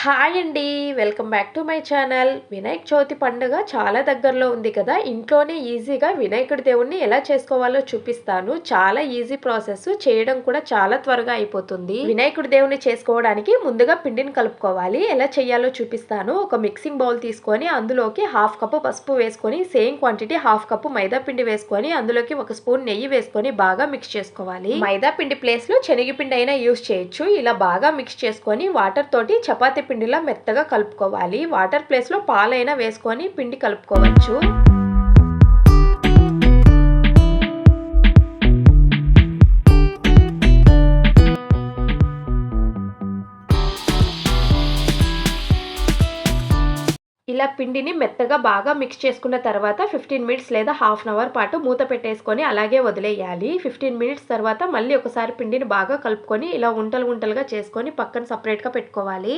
Hi అండి welcome back to my channel. Vinayaka Chavithi పండుగ చాలా దగ్గరలో ఉంది కదా ఇంట్లోనే ఈజీగా వినాయకుడి దేవుణ్ణి ఎలా చేసుకోవాలో చూపిస్తాను. చాలా ఈజీ ప్రాసెస్ చేయడం కూడా చాలా త్వరగా అయిపోతుంది. వినాయకుడి దేవుని చేసుకోవడానికి ముందుగా పిండిని కలుపుకోవాలి. ఎలా చేయాలో చూపిస్తాను. ఒక మిక్సింగ్ బౌల్ తీసుకొని అందులోకి హాఫ్ కప్పు పసుపు వేసుకొని same quantity half cup maida పిండి వేసుకొని అందులోకి ఒక స్పూన్ నెయ్యి వేసుకొని బాగా మిక్స్ చేసుకోవాలి. మైదా పిండి ప్లేస్లో శనగపిండి అయినా యూస్ చేయొచ్చు. ఇలా బాగా మిక్స్ చేసుకొని వాటర్ తోటి చపాతీ పిండిలా మెత్తగా కలుపుకోవాలి. వాటర్ ప్లేస్లో పాలైనా వేసుకొని పిండి కలుపుకోవచ్చు. ఇలా పిండిని మెత్తగా బాగా మిక్స్ చేసుకున్న తర్వాత ఫిఫ్టీన్ మినిట్స్ లేదా హాఫ్ అన్ అవర్ పాటు మూత పెట్టేసుకొని అలాగే వదిలేయాలి. ఫిఫ్టీన్ మినిట్స్ తర్వాత మళ్ళీ ఒకసారి పిండిని బాగా కలుపుకొని ఇలా ఉంటలు ఉంటలుగా చేసుకొని పక్కన సపరేట్గా పెట్టుకోవాలి.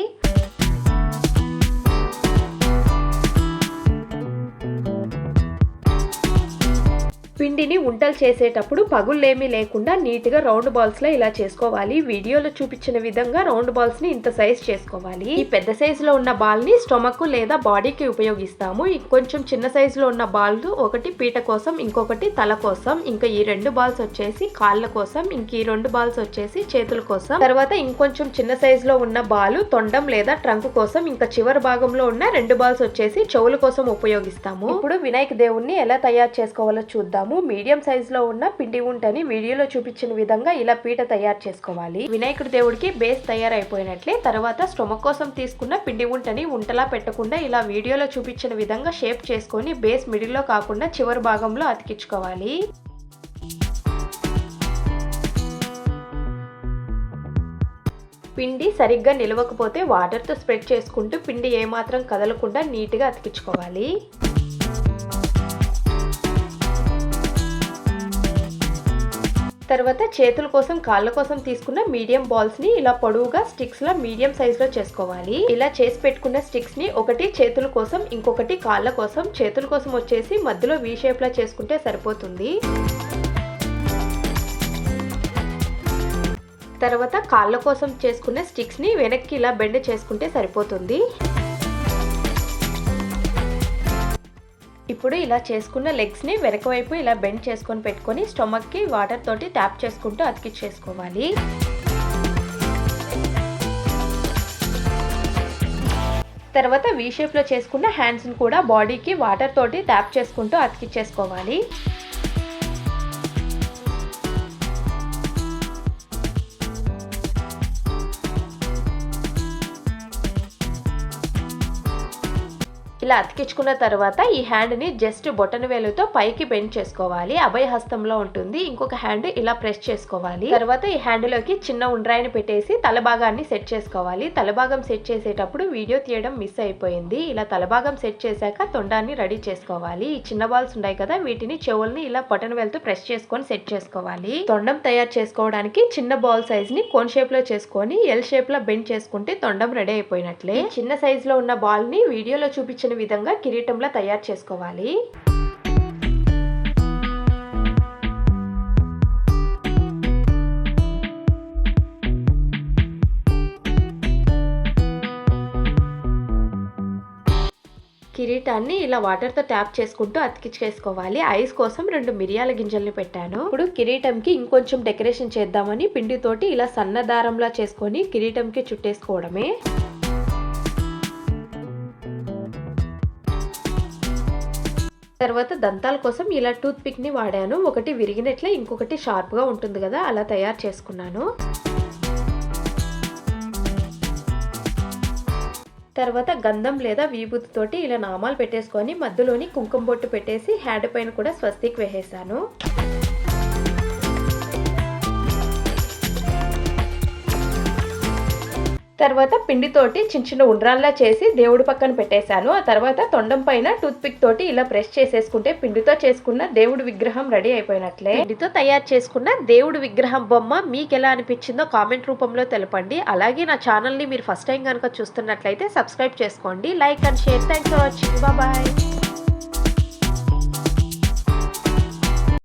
పిండిని ఉంటలు చేసేటప్పుడు పగుళ్ళేమీ లేకుండా నీట్గా రౌండ్ బాల్స్లో ఇలా చేసుకోవాలి. వీడియోలో చూపించిన విధంగా రౌండ్ బాల్స్ని ఇంత సైజ్ చేసుకోవాలి. ఈ పెద్ద సైజులో ఉన్న బాల్ని స్టొమక్ లేదా బాడీకి ఉపయోగిస్తాము. ఇంకొంచెం చిన్న సైజులో ఉన్న బాల్ ఒకటి పీట కోసం ఇంకొకటి తల కోసం ఇంకా ఈ రెండు బాల్స్ వచ్చేసి కాళ్ళ కోసం ఇంక ఈ రెండు బాల్స్ వచ్చేసి చేతుల కోసం. తర్వాత ఇంకొంచెం చిన్న సైజులో ఉన్న బాలు తొండం లేదా ట్రంక్ కోసం ఇంకా చివరి భాగంలో ఉన్న రెండు బాల్స్ వచ్చేసి చెవుల కోసం ఉపయోగిస్తాము. ఇప్పుడు వినాయక దేవుణ్ణి ఎలా తయారు చేసుకోవాలో చూద్దాము. మీడియం సైజ్లో ఉన్న పిండి ఉంటని వీడియోలో చూపించిన విధంగా ఇలా పీట తయారు చేసుకోవాలి. వినాయకుడి దేవుడికి బేస్ తయారైపోయినట్లే తర్వాత స్టొమక్ కోసం తీసుకున్న పిండి ఉంటని ఉంటలా పెట్టకుండా ఇలా వీడియోలో చూపించిన విధంగా షేప్ చేసుకొని బేస్ మిడిల్లో కాకుండా చివరి భాగంలో అతికించుకోవాలి. పిండి సరిగ్గా నిలవకపోతే వాటర్తో స్ప్రెడ్ చేసుకుంటూ పిండి ఏమాత్రం కదలకుండా నీట్గా అతికించుకోవాలి. తర్వాత చేతుల కోసం కాళ్ళ కోసం తీసుకున్న మీడియం బాల్స్ని ఇలా పొడవుగా స్టిక్స్ లా మీడియం సైజ్లో చేసుకోవాలి. ఇలా చేసి పెట్టుకున్న స్టిక్స్ని ఒకటి చేతుల కోసం ఇంకొకటి కాళ్ళ కోసం చేతుల కోసం వచ్చేసి మధ్యలో వీ షేప్ లా చేసుకుంటే సరిపోతుంది. తర్వాత కాళ్ళ కోసం చేసుకున్న స్టిక్స్ని వెనక్కి ఇలా బెండ్ చేసుకుంటే సరిపోతుంది. ఇప్పుడు ఇలా చేసుకున్న లెగ్స్ని వెనక వైపు ఇలా బెండ్ చేసుకొని పెట్టుకొని స్టొమక్కి వాటర్ తోటి ట్యాప్ చేసుకుంటూ అతికిచ్చేసుకోవాలి. తర్వాత వీ షేప్లో చేసుకున్న హ్యాండ్స్ని కూడా బాడీకి వాటర్ తోటి ట్యాప్ చేసుకుంటూ అతికిచ్చేసుకోవాలి. ఇలా అతికించుకున్న తర్వాత ఈ హ్యాండ్ని జస్ట్ బొటన వేలుతో పైకి బెండ్ చేసుకోవాలి. అభయ హస్తంలో ఉంటుంది. ఇంకొక హ్యాండ్ ఇలా ప్రెస్ చేసుకోవాలి. తర్వాత ఈ హ్యాండ్లోకి చిన్న ఉండ్రాయిని పెట్టేసి తలభాగాన్ని సెట్ చేసుకోవాలి. తలభాగం సెట్ చేసేటప్పుడు వీడియో తీయడం మిస్ అయిపోయింది. ఇలా తలభాగం సెట్ చేశాక తొండాన్ని రెడీ చేసుకోవాలి. ఈ చిన్న బాల్స్ ఉన్నాయి కదా వీటిని చెవుల్ని ఇలా బొటన వేలుతో ప్రెస్ చేసుకొని సెట్ చేసుకోవాలి. తొండం తయారు చేసుకోవడానికి చిన్న బాల్ సైజ్ని కోన్ షేప్లో చేసుకొని ఎల్ షేప్లో బెండ్ చేసుకుంటే తొండం రెడీ అయిపోయినట్లే. చిన్న సైజ్లో ఉన్న బాల్ని వీడియోలో చూపించిన విధంగా కిరీటంలో తయారు చేసుకోవాలి. కిరీటాన్ని ఇలా వాటర్తో ట్యాప్ చేసుకుంటూ అతికించేసుకోవాలి. ఐస్ కోసం రెండు మిరియాల గింజల్ని పెట్టాను. ఇప్పుడు కిరీటంకి ఇంకొంచెం డెకరేషన్ చేద్దామని పిండితోటి ఇలా సన్న దారంలా చేసుకొని కిరీటంకి చుట్టేసుకోవడమే. తర్వాత దంతాల కోసం ఇలా టూత్ పిక్ని వాడాను. ఒకటి విరిగినట్లే ఇంకొకటి షార్ప్గా ఉంటుంది కదా అలా తయారు చేసుకున్నాను. తర్వాత గంధం లేదా విభూతితోటి ఇలా నామాలు పెట్టేసుకొని మధ్యలోని కుంకుమ బొట్టు పెట్టేసి హ్యాండ్ పైన కూడా స్వస్తిక్ వేసేసాను. తర్వాత పిండితోటి చిన్న చిన్న ఉండ్రాల్లా చేసి దేవుడి పక్కన పెట్టేశాను. ఆ తర్వాత తొండం పైన టూత్ పిక్ తోటి ఇలా ప్రెస్ చేసేసుకుంటే పిండితో చేసుకున్న దేవుడి విగ్రహం రెడీ అయిపోయినట్లే. పిండితో తయారు చేసుకున్న దేవుడి విగ్రహం బొమ్మ మీకు ఎలా అనిపించిందో కామెంట్ రూపంలో తెలపండి. అలాగే నా ఛానల్ని మీరు ఫస్ట్ టైం కనుక చూస్తున్నట్లయితే సబ్స్క్రైబ్ చేసుకోండి. Like and share. Thanks for watching. Bye.